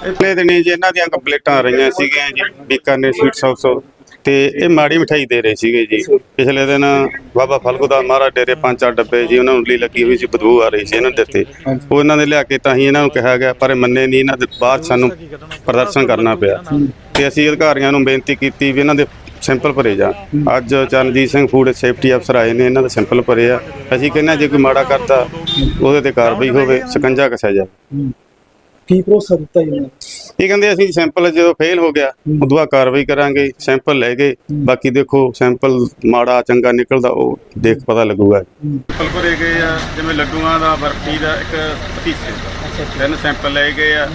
ਪਿਛਲੇ ਦਿਨੀ ਜੀ ਇਹਨਾਂ ਦੀਆਂ ਕੰਪਲੀਟਾਂ ਆ ਰਹੀਆਂ ਸੀਗੀਆਂ ਜੀ ਬੀਕਾਨੇਰ ਸਵੀਟ ਹਾਊਸ ਤੋਂ। ਇਹ ਮਾੜੀ ਮਠਾਈ ਦੇ ਰਹੇ ਸੀਗੇ ਜੀ। ਪਿਛਲੇ ਦਿਨ ਬਾਬਾ ਫਲਗੂ ਦਾ ਮਹਾਰਾਜ ਡੇਰੇ ਪੰਜ ਚਾਰ ਡੱਬੇ ਜੀ ਉਹਨਾਂ ਨੂੰ ਉੱਲੀ ਲੱਗੀ ਹੋਈ ਸੀ ਬਦਬੂ ਆ ਰਹੀ ਸੀ ਇਹਨਾਂ ਦੇ ਤੇ ਉਹ ਇਹਨਾਂ ਨੇ ਲਿਆ ਕੇ ਤਾਂ ਹੀ ਇਹਨਾਂ ਨੂੰ ਕਿਹਾ ਗਿਆ ਪਰ ਇਹ ਮੰਨੇ ਨਹੀਂ ਇਹਨਾਂ ਦੇ ਬਾਅਦ ਸਾਨੂੰ ਪ੍ਰਦਰਸ਼ਨ ਕਰਨਾ ਪਿਆ। ਤੇ ਅਸੀਂ ਅਧਿਕਾਰੀਆਂ ਨੂੰ ਬੇਨਤੀ ਕੀਤੀ ਵੀ ਇਹਨਾਂ ਦੇ ਸੈਂਪਲ ਭਰੇ ਜਾ ਅੱਜ ਚਰਨਜੀਤ ਸਿੰਘ ਫੂਡ ਸੇਫਟੀ ਅਫਸਰ ਆਏ ਨੇ ਇਹਨਾਂ ਦੇ ਸੈਂਪਲ ਭਰੇ ਆ। ਅਸੀਂ ਕਹਿੰਦੇ ਜੇ ਕੋਈ ਮਾੜਾ ਕਰਦਾ ਉਹਦੇ ਤੇ ਕਾਰਵਾਈ ਹੋਵੇ ਸਕੰਜਾ ਕੱਸਿਆ ਜਾਵੇ ਕੀ ਭਰੋਸਾ ਦਿੱਤਾ ਜੀ ਉਹਨਾਂ ਨੇ? ਇਹ ਕਹਿੰਦੇ ਅਸੀਂ ਸੈਂਪਲ ਜਦੋਂ ਫੇਲ ਹੋ ਗਿਆ ਉਦੋਂ ਬਾਅਦ ਕਾਰਵਾਈ ਕਰਾਂਗੇ ਸੈਂਪਲ ਲੈ ਗਏ ਬਾਕੀ ਦੇਖੋ ਸੈਂਪਲ ਮਾੜਾ ਚੰਗਾ ਨਿਕਲਦਾ ਉਹ ਦੇਖ ਪਤਾ ਲੱਗੂਗਾ। ਸੈਂਪਲ ਭਰੇ ਗਏ ਆ ਜਿਵੇਂ ਲੱਡੂਆਂ ਦਾ ਬਰਫੀ ਦਾ ਇੱਕ ਪਤੀਸੇ। ਤਿੰਨ ਸੈਂਪਲ ਲਏ ਗਏ ਆ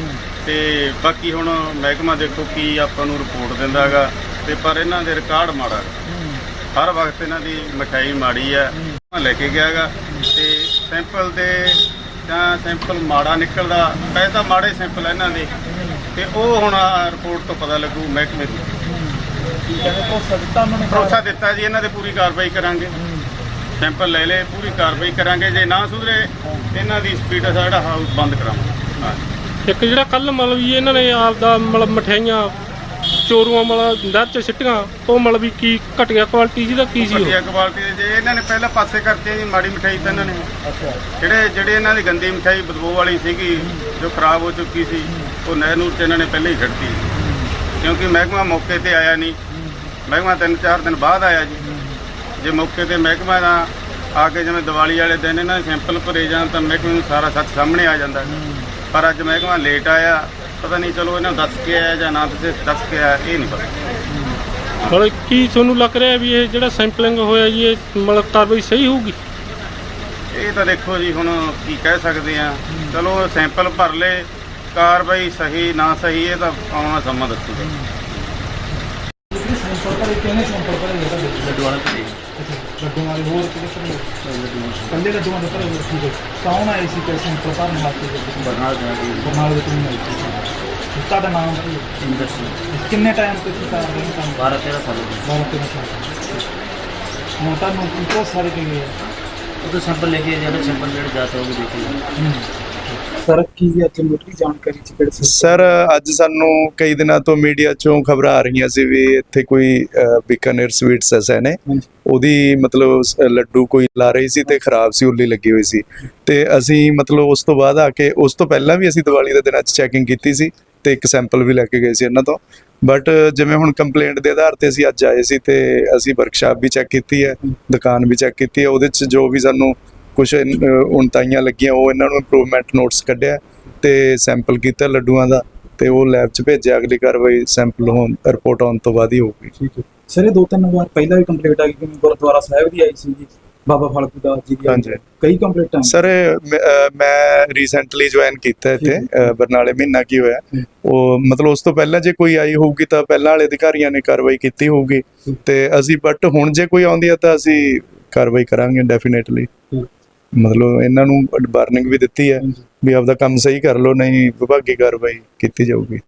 ਤੇ ਬਾਕੀ ਹੁਣ ਮਹਿਕਮਾ ਦੇਖੋ ਕੀ ਆਪਾਂ ਨੂੰ ਰਿਪੋਰਟ ਦਿੰਦਾਗਾ ਤੇ ਪਰ ਇਹਨਾਂ ਦੇ ਰਿਕਾਰਡ ਮਾੜਾ। ਹਰ ਵਕਤ ਇਹਨਾਂ ਦੀ ਮਠਾਈ ਮਾੜੀ ਆ। ਲੈ ਕੇ ਗਿਆਗਾ ਤੇ ਸੈਂਪਲ ਦੇ ਜਾਂ ਸੈਂਪਲ ਮਾੜਾ ਨਿਕਲਦਾ ਪਏ ਤਾਂ ਮਾੜੇ ਸੈਂਪਲ ਇਹਨਾਂ ਦੇ। ਤੇ ਉਹ ਹੁਣ ਰਿਪੋਰਟ ਤੋਂ ਪਤਾ ਲੱਗੂ ਮਹਿਕਮੇ ਦੀ। ਭਰੋਸਾ ਦਿੱਤਾ ਜੀ ਇਹਨਾਂ ਦੇ ਪੂਰੀ ਕਾਰਵਾਈ ਕਰਾਂਗੇ। ਸੈਂਪਲ ਲੈ ਲਏ ਪੂਰੀ ਕਾਰਵਾਈ ਕਰਾਂਗੇ। ਜੇ ਨਾ ਸੁਧਰੇ ਇਹਨਾਂ ਦੀ ਸਪੀਡ ਜਿਹੜਾ ਹਾਊਸ ਬੰਦ ਕਰਾਵਾਂਗੇ ਹਾਂਜੀ ਇੱਕ ਜਿਹੜਾ ਕੱਲ ਮਤਲਬ ਵੀ ਇਹਨਾਂ ਨੇ ਆਪਦਾ ਮਤਲਬ ਮਠਿਆਈਆਂ ਚੋਰੂਆਂ ਮਤਲਬ ਨਹਿਰ ਚ ਸਿੱਟੀਆਂ ਉਹ ਮਤਲਬ ਵੀ ਕੀ ਘਟੀਆ ਕੁਆਲਿਟੀ ਸੀ ਦਾ ਕੀ ਸੀ ਉਹ? ਵਧੀਆ ਕੁਆਲਿਟੀ ਦੇ ਜੇ ਇਹਨਾਂ ਨੇ ਪਹਿਲਾਂ ਪਾਸੇ ਕਰਤੀ ਜੀ ਮਾੜੀ ਮਠਾਈ ਤਾਂ ਇਹਨਾਂ ਨੇ ਅੱਛਾ। ਜਿਹੜੇ ਜਿਹੜੇ ਇਹਨਾਂ ਦੀ ਗੰਦੀ ਮਠਾਈ ਬਦਬੂ ਵਾਲੀ ਸੀਗੀ ਜੋ ਖਰਾਬ ਹੋ ਚੁੱਕੀ ਸੀ ਉਹ ਨਹਿਰ ਨੂਰ ਚ ਇਹਨਾਂ ਨੇ ਪਹਿਲਾਂ ਹੀ ਛੱਡਤੀ। ਕਿਉਂਕਿ ਮਹਿਕਮਾ ਮੌਕੇ ਤੇ ਆਇਆ ਨਹੀਂ। ਮਹਿਕਮਾ ਤਿੰਨ ਚਾਰ ਦਿਨ ਬਾਅਦ ਆਇਆ ਜੀ। ਜੇ ਮੌਕੇ ਤੇ ਮਹਿਕਮਾ ਦਾ ਆ ਕੇ ਜਿਵੇਂ ਦੀਵਾਲੀ ਵਾਲੇ ਦਿਨ ਇਹਨਾਂ ਸੈਂਪਲ ਭਰੇ ਜਾਣ ਤਾਂ ਮਹਿਕਮੇ ਨੂੰ ਸਾਰਾ ਸੱਚ ਸਾਹਮਣੇ ਆ ਜਾਂਦਾ। ਪਰ ਅੱਜ ਮਹਿਕਮਾ ਲੇਟ ਆਇਆ। ਪਤਾ ਨਹੀਂ ਚਲੋ ਇਹਨਾਂ ਦੱਸ ਕੇ ਆਇਆ ਜਾਂ ਨਾ ਦੱਸੇ ਦੱਸ ਕੇ ਆਇਆ ਇਹ ਨਹੀਂ ਪਤਾ। ਮਤਲਬ ਕੀ ਤੁਹਾਨੂੰ ਲੱਗ ਰਿਹਾ ਵੀ ਇਹ ਜਿਹੜਾ ਸੈਂਪਲਿੰਗ ਹੋਇਆ ਜੀ ਇਹ ਮਤਲਬ ਕਾਰਵਾਈ ਸਹੀ ਹੋਊਗੀ? ਇਹ ਤਾਂ ਦੇਖੋ ਜੀ ਹੁਣ ਕੀ ਕਹਿ ਸਕਦੇ ਆ ਚਲੋ ਸੈਂਪਲ ਭਰ ਲਏ ਕਾਰਵਾਈ ਸਹੀ ਨਾ ਸਹੀ ਇਹ ਤਾਂ ਆਉਣਾ ਸਮਾਂ ਦੱਸੂਗਾ। ਸੈਂਪਲ ਭਰੇ ਕਿਹਨੇ ਸੈਂਪਲ ਭਰੇ ਨੇ ਤੁਹਾਡੇ ਲੱਡੂਆਂ ਦੇ ਭਰੇ ਲੱਡੂਆਂ ਵਾਲੇ ਹੋਰ ਕਿਹਦੇ ਭਰੇ ਕੱਲੇ ਲੱਡੂਆਂ ਦੇ ਭਰੇ ਹੋਏ ਸੀਗੇ ਕੌਣ ਆਏ ਸੀ ਕਿ ਸੈਂਪਲ ਭਰਨ ਵਾਸਤੇ ਬਰਨਾਲ ਜਾਣਾ ਸੀ ਬਰਨਾਲੇ ਦੇ ਤੁਸੀਂ ਆਏ ਸੀ ਤੁਹਾਡਾ ਨਾਮ ਕੀ ਹੈ? ਇੰਡਸਟਰੀ ਕਿੰਨੇ ਟਾਈਮ ਤੋਂ ਤੁਸੀਂ ਕਰ ਰਹੇ ਹੋ ਕੰਮ 12 13 ਸਾਲ ਹੋ ਗਏ। ਸਾਲ। ਹੁਣ ਤੁਹਾਨੂੰ ਕੀ ਭਰੋਸਾ ਦੇ ਕੇ ਗਏ ਆ ਉਹ ਤਾਂ ਸੈਂਪਲ ਲੈ ਕੇ ਜਾਣਾ ਸੈਂਪਲ ਜਿਹੜੇ ਜਾਤੇ ਹੋਗੇ ਦੇਖੇ ਸਰ ਕੀ ਅੱਜ ਮੁੱਢਲੀ ਜਾਣਕਾਰੀ ਚ ਕਿਹੜੇ ਸਰ ਅੱਜ ਸਾਨੂੰ ਕਈ ਦਿਨਾਂ ਤੋਂ ਮੀਡੀਆ ਚੋਂ ਖਬਰਾਂ ਆ ਰਹੀਆਂ ਸੀ ਵੀ ਇੱਥੇ ਕੋਈ ਬੀਕਾਨੇਰ ਸਵੀਟਸ ਐਸਾ ਨੇ। ਉਹਦੀ ਮਤਲਬ ਲੱਡੂ ਕੋਈ ਲਾ ਰਹੀ ਸੀ ਤੇ ਖਰਾਬ ਸੀ ਉੱਲੀ ਲੱਗੀ ਹੋਈ ਸੀ। ਤੇ ਅਸੀਂ ਮਤਲਬ ਉਸ ਤੋਂ ਬਾਅਦ ਆ ਕੇ ਉਸ ਤੋਂ ਪਹਿਲਾਂ ਵੀ ਅਸੀਂ ਦੀਵਾਲੀ ਦੇ ਦਿਨਾਂ 'ਚ ਚੈਕਿੰਗ ਕੀਤੀ ਸੀ ਤੇ ਇੱਕ ਸੈਂਪਲ ਵੀ ਲੈ ਕੇ ਗਏ ਸੀ ਇਹਨਾਂ ਤੋਂ। ਬਟ ਜਿਵੇਂ ਹੁਣ ਕੰਪਲੇਂਟ ਦੇ ਆਧਾਰ ਤੇ ਅਸੀਂ ਅੱਜ ਆਏ ਸੀ ਤੇ ਅਸੀਂ ਵਰਕਸ਼ਾਪ ਵੀ ਚੈੱਕ ਕੀਤੀ ਹੈ ਦੁਕਾਨ ਵੀ ਚੈੱਕ ਕੀਤੀ ਹੈ ਉਹਦੇ 'ਚ ਜੋ ਵੀ ਸਾਨੂੰ ਕੁਝ ਉਣਤਾਈਆਂ ਲੱਗੀਆਂ ਉਹ ਇਹਨਾਂ ਨੂੰ ਇੰਪਰੂਵਮੈਂਟ ਨੋਟਸ ਕੱਢਿਆ ਤੇ ਸੈਂਪਲ ਕੀਤਾ ਲੱਡੂਆਂ ਦਾ ਤੇ ਉਹ ਲੈਬ 'ਚ ਭੇਜਿਆ ਅਗਲੀ ਕਾਰਵਾਈ ਸੈਂਪਲ ਹੋਣ ਰਿਪੋਰਟ ਆਉਣ ਤੋਂ ਬਾਅਦ ਹੀ ਹੋਊਗੀ। ਠੀਕ ਹੈ। ਸਰ ਇਹ ਦੋ ਤਿੰਨ ਵਾਰ ਪਹਿਲਾਂ ਵੀ ਕੰਪਲੀਟ ਆ ਗਈ ਜਿਵੇਂ ਗੁਰਦੁਆਰਾ ਸਾਹਿਬ ਦੀ ਆਈ ਸੀ ਜੀ ਬਾਬਾ ਫਲਕੂ ਦਾਸ ਜੀ ਦੀ। ਕਈ ਕੰਪਲੀਟਾਂ ਸਰ ਮ- ਰੀਸੈਂਟਲੀ ਜੁਆਇਨ ਕੀਤਾ ਇੱਥੇ ਬਰਨਾਲੇ ਮਹੀਨਾ ਕੀ ਹੋਇਆ। ਉਹ ਮਤਲਬ ਉਸ ਤੋਂ ਪਹਿਲਾਂ ਜੇ ਕੋਈ ਆਈ ਹੋਊਗੀ ਤਾਂ ਪਹਿਲਾਂ ਵਾਲੇ ਅਧਿਕਾਰੀਆਂ ਨੇ ਕਾਰਵਾਈ ਕੀਤੀ ਹੋਊਗੀ ਤੇ ਅਸੀਂ ਬਟ ਹੁਣ ਜੇ ਕੋਈ ਆਉਂਦੀ ਹੈ ਤਾਂ ਅਸੀਂ ਕਾਰਵਾਈ ਕਰਾਂਗੇ ਡੈਫੀਨੇਟਲੀ ਮਤਲਬ ਇਹਨਾਂ ਨੂੰ ਵਾਰਨਿੰਗ ਵੀ ਦਿੱਤੀ ਹੈ ਵੀ ਆਪਦਾ ਕੰਮ ਸਹੀ ਕਰ ਲਓ ਨਹੀਂ ਵਿਭਾਗੀ ਕਾਰਵਾਈ ਕੀਤੀ ਜਾਊਗੀ।